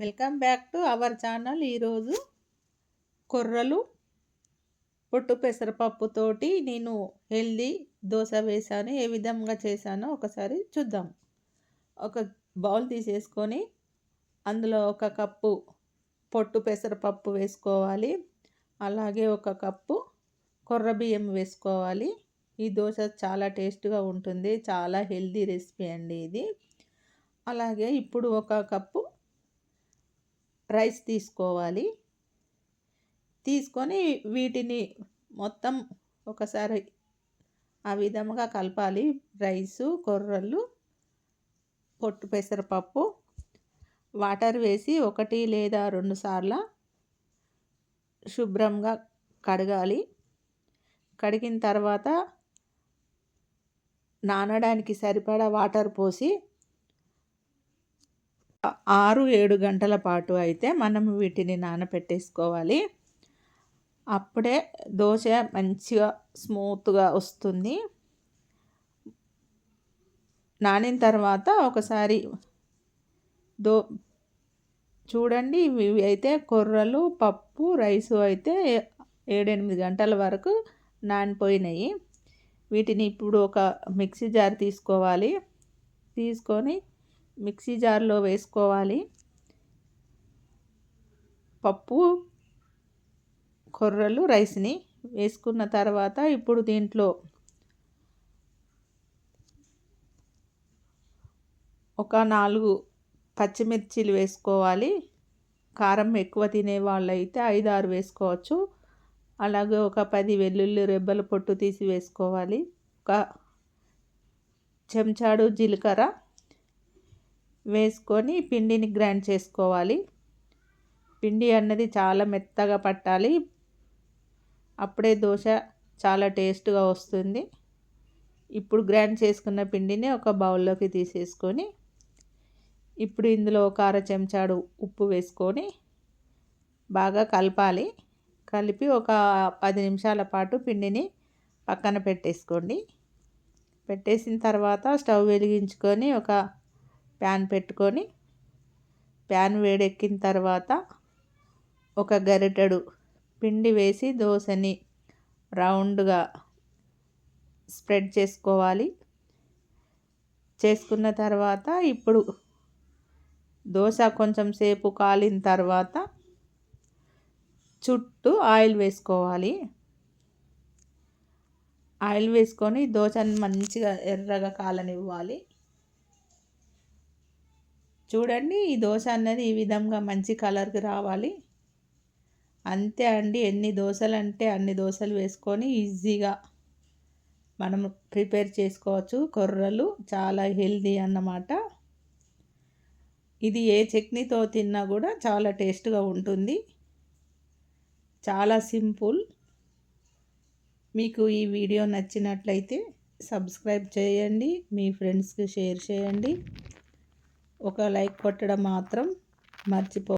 Welcome back to our channel. ఈరోజు కొర్రలు పొట్టు పెసరపప్పుతోటి నేను హెల్దీ దోశ వేసాను ఏ విధంగా చేశానో ఒకసారి చూద్దాం. ఒక బౌల్ తీసేసుకొని అందులో ఒక కప్పు పొట్టు పెసరపప్పు వేసుకోవాలి. అలాగే ఒక కప్పు కొర్ర బియ్యం వేసుకోవాలి. ఈ దోశ చాలా టేస్ట్గా ఉంటుంది. చాలా హెల్దీ రెసిపీ అండి ఇది. అలాగే ఇప్పుడు ఒక కప్పు రైస్ తీసుకోవాలి. తీసుకొని వీటిని మొత్తం ఒకసారి ఆ విధముగా కలపాలి. రైసు కొర్రలు పొట్టు పెసరపప్పు వాటర్ వేసి ఒకటి లేదా రెండు సార్లు శుభ్రంగా కడగాలి. కడిగిన తర్వాత నానడానికి సరిపడా వాటర్ పోసి ఆరు ఏడు గంటల పాటు అయితే మనం వీటిని నానపెట్టేసుకోవాలి. అప్పుడే దోశ మంచిగా స్మూత్గా వస్తుంది. నానిన తర్వాత ఒకసారి దో చూడండి ఇవి అయితే కొర్రలు పప్పు రైసు అయితే ఏడెనిమిది గంటల వరకు నానిపోయినాయి. వీటిని ఇప్పుడు ఒక మిక్సీ జార్ తీసుకోవాలి. తీసుకొని మిక్సీ జార్లో వేసుకోవాలి. పప్పు కొర్రలు రైస్ని వేసుకున్న తర్వాత ఇప్పుడు దీంట్లో ఒక నాలుగు పచ్చిమిర్చీలు వేసుకోవాలి. కారం ఎక్కువ తినే వాళ్ళైతే ఐదు ఆరు వేసుకోవచ్చు. అలాగే ఒక పది వెల్లుల్లి రెబ్బల పొట్టు తీసి వేసుకోవాలి. ఒక చెంచాడు జీలకర్ర వేసుకొని పిండిని గ్రైండ్ చేసుకోవాలి. పిండి అన్నది చాలా మెత్తగా పట్టాలి. అప్పుడే దోశ చాలా టేస్ట్గా వస్తుంది. ఇప్పుడు గ్రైండ్ చేసుకున్న పిండిని ఒక బౌల్లోకి తీసేసుకొని ఇప్పుడు ఇందులో ఒక అర చెంచాడు ఉప్పు వేసుకొని బాగా కలపాలి. కలిపి ఒక పది నిమిషాల పాటు పిండిని పక్కన పెట్టేసుకోండి. పెట్టేసిన తర్వాత స్టవ్ వెలిగించుకొని ఒక ప్యాన్ పెట్టుకొని ప్యాన్ వేడెక్కిన తర్వాత ఒక గరిటెడు పిండి వేసి దోశని రౌండ్గా స్ప్రెడ్ చేసుకోవాలి. చేసుకున్న తర్వాత ఇప్పుడు దోశ కొంచెం సేపు కాలిన తర్వాత చుట్టూ ఆయిల్ వేసుకోవాలి. ఆయిల్ వేసుకొని దోశని మంచిగా ఎర్రగా కాలనివ్వాలి. చూడండి ఈ దోశ అన్నది ఈ విధంగా మంచి కలర్కి రావాలి. అంతే అండి ఎన్ని దోశలు అంటే అన్ని దోశలు వేసుకొని ఈజీగా మనం ప్రిపేర్ చేసుకోవచ్చు. కొర్రలు చాలా హెల్దీ అన్నమాట. ఇది ఏ చట్నీతో తిన్నా కూడా చాలా టేస్ట్గా ఉంటుంది. చాలా సింపుల్. మీకు ఈ వీడియో నచ్చినట్లయితే సబ్స్క్రైబ్ చేయండి మీ ఫ్రెండ్స్కి షేర్ చేయండి. ఒక లైక్ కొట్టడం మాత్రం మర్చిపో